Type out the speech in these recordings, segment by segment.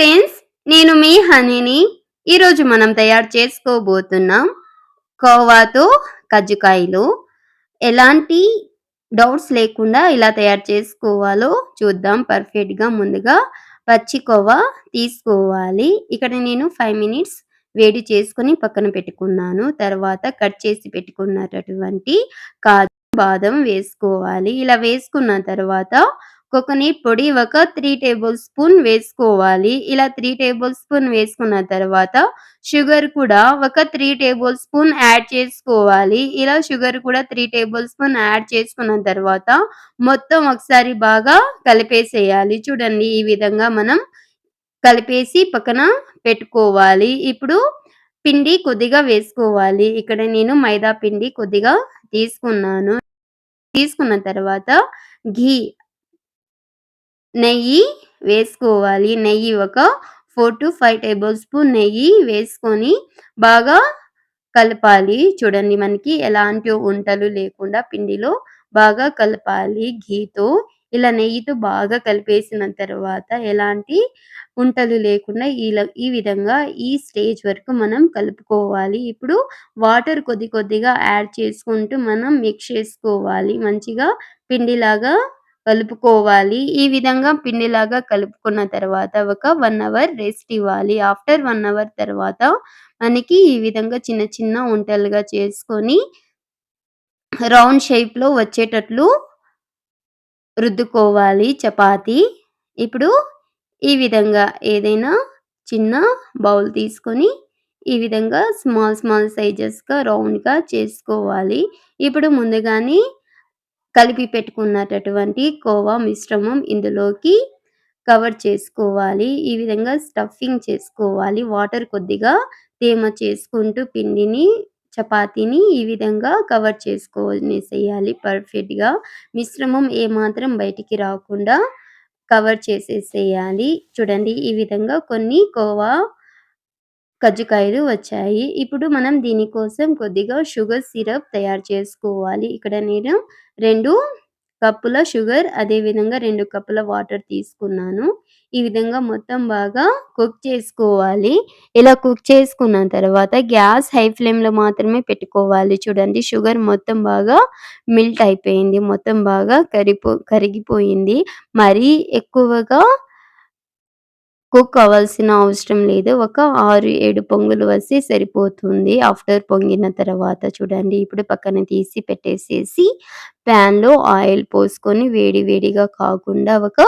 Friends నేను మీ హనీని ఈరోజు మనం తయారు చేసుకోబోతున్నాం కోవాతో కజ్జికాయలు. ఎలాంటి డౌట్స్ లేకుండా ఇలా తయారు చేసుకోవాలో చూద్దాం. పర్ఫెక్ట్గా ముందుగా పచ్చి కోవా తీసుకోవాలి. ఇక్కడ నేను ఫైవ్ మినిట్స్ వేడి చేసుకొని పక్కన పెట్టుకున్నాను. తర్వాత కట్ చేసి పెట్టుకున్నటువంటి కాజు బాదం వేసుకోవాలి. ఇలా వేసుకున్న తర్వాత కోకోనట్ పొడి ఒక త్రీ టేబుల్ స్పూన్ వేసుకోవాలి. ఇలా త్రీ టేబుల్ స్పూన్ వేసుకున్న తర్వాత షుగర్ కూడా ఒక త్రీ టేబుల్ స్పూన్ యాడ్ చేసుకోవాలి. ఇలా షుగర్ కూడా త్రీ టేబుల్ స్పూన్ యాడ్ చేసుకున్న తర్వాత మొత్తం ఒకసారి బాగా కలిపేసేయాలి. చూడండి ఈ విధంగా మనం కలిపేసి పక్కన పెట్టుకోవాలి. ఇప్పుడు పిండి కొద్దిగా వేసుకోవాలి. ఇక్కడ నేను మైదా పిండి కొద్దిగా తీసుకున్నాను. తీసుకున్న తర్వాత ఘీ నెయ్యి వేసుకోవాలి. నెయ్యి ఒక four to five tablespoon నెయ్యి వేసుకొని బాగా కలపాలి. చూడండి మనకి ఎలాంటి వంటలు లేకుండా పిండిలో బాగా కలపాలి ఘీతో. ఇలా నెయ్యితో బాగా కలిపేసిన తర్వాత ఎలాంటి ఉంటలు లేకుండా ఇలా ఈ విధంగా ఈ స్టేజ్ వరకు మనం కలుపుకోవాలి. ఇప్పుడు వాటర్ కొద్ది కొద్దిగా యాడ్ చేసుకుంటూ మనం మిక్స్ చేసుకోవాలి. మంచిగా పిండిలాగా కలుపుకోవాలి. ఈ విధంగా పిండిలాగా కలుపుకున్న తర్వాత ఒక వన్ అవర్ రెస్ట్ ఇవ్వాలి. ఆఫ్టర్ వన్ అవర్ తర్వాత మనకి ఈ విధంగా చిన్న చిన్న ఉంటలుగా చేసుకొని రౌండ్ షేప్లో వచ్చేటట్లు రుద్దుకోవాలి చపాతి. ఇప్పుడు ఈ విధంగా ఏదైనా చిన్న బౌల్ తీసుకొని ఈ విధంగా స్మాల్ స్మాల్ సైజెస్గా రౌండ్గా చేసుకోవాలి. ఇప్పుడు ముందుగానే కలిపి పెట్టుకున్నటువంటి కోవా మిశ్రమం ఇందులోకి కవర్ చేసుకోవాలి. ఈ విధంగా స్టఫింగ్ చేసుకోవాలి. వాటర్ కొద్దిగా తేమ చేసుకుంటూ పిండిని చపాతీని ఈ విధంగా కవర్ చేసుకొనేసేయాలి. పర్ఫెక్ట్గా మిశ్రమం ఏమాత్రం బయటికి రాకుండా కవర్ చేసేసేయాలి. చూడండి ఈ విధంగా కొన్ని కోవా కజ్జికాయలు వచ్చాయి. ఇప్పుడు మనం దీనికోసం కొద్దిగా షుగర్ సిరప్ తయారు చేసుకోవాలి. ఇక్కడ నేను రెండు కప్పుల షుగర్ అదే విధంగా రెండు కప్పుల వాటర్ తీసుకున్నాను. ఈ విధంగా మొత్తం బాగా కుక్ చేసుకోవాలి. ఇలా కుక్ చేసుకున్న తర్వాత గ్యాస్ హై ఫ్లేమ్లో మాత్రమే పెట్టుకోవాలి. చూడండి షుగర్ మొత్తం బాగా మిల్ట్ అయిపోయింది. మొత్తం బాగా కరిపో కరిగిపోయింది. మరీ ఎక్కువగా కుక్ అవ్వాల్సిన అవసరం లేదు. ఒక ఆరు ఏడు పొంగులు వస్తే సరిపోతుంది. ఆఫ్టర్ పొంగిన తర్వాత చూడండి. ఇప్పుడు పక్కన తీసి పెట్టేసేసి ప్యాన్లో ఆయిల్ పోసుకొని వేడి వేడిగా కాకుండా ఒక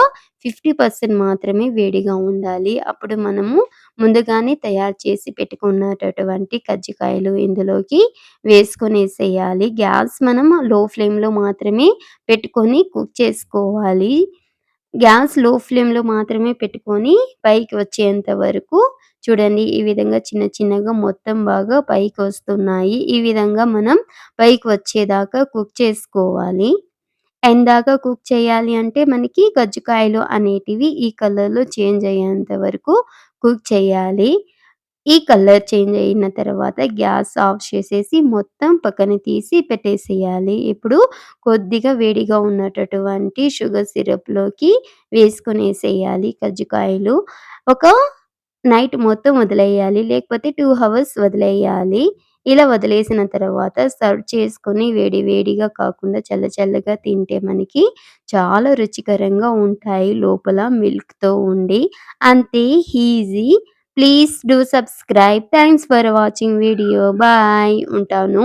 ఫిఫ్టీ పర్సెంట్ మాత్రమే వేడిగా ఉండాలి. అప్పుడు మనము ముందుగానే తయారు చేసి పెట్టుకున్నటువంటి కజ్జికాయలు ఇందులోకి వేసుకొనేసేయాలి గ్యాస్ మనం లో ఫ్లేమ్లో మాత్రమే పెట్టుకొని కుక్ చేసుకోవాలి. గ్యాస్లో ఫ్లేమ్లో మాత్రమే పెట్టుకొని పైకి వచ్చేంత వరకు చూడండి ఈ విధంగా చిన్న చిన్నగా మొత్తం బాగా పైకి వస్తున్నాయి. ఈ విధంగా మనం పైకి వచ్చేదాకా కుక్ చేసుకోవాలి. ఎందాక కుక్ చేయాలి అంటే మనకి గజ్జికాయలు అనేటివి ఈ కలర్లో చేంజ్ అయ్యేంత వరకు కుక్ చేయాలి. ఈ కలర్ చేంజ్ అయిన తర్వాత గ్యాస్ ఆఫ్ చేసేసి మొత్తం పక్కన తీసి పెట్టేసేయాలి. ఇప్పుడు కొద్దిగా వేడిగా ఉన్నటటువంటి షుగర్ సిరప్లోకి వేసుకొనేసేయాలి కజ్జికాయలు. ఒక నైట్ మొత్తం వదిలేయాలి లేకపోతే టూ అవర్స్ వదిలేయాలి. ఇలా వదిలేసిన తర్వాత సర్వ్ చేసుకొని వేడి వేడిగా కాకుండా చల్ల చల్లగా తింటే మనకి చాలా రుచికరంగా ఉంటాయి. లోపల మిల్క్తో ఉండి అంతే easy. Please do subscribe thanks for watching video bye ఉంటాను.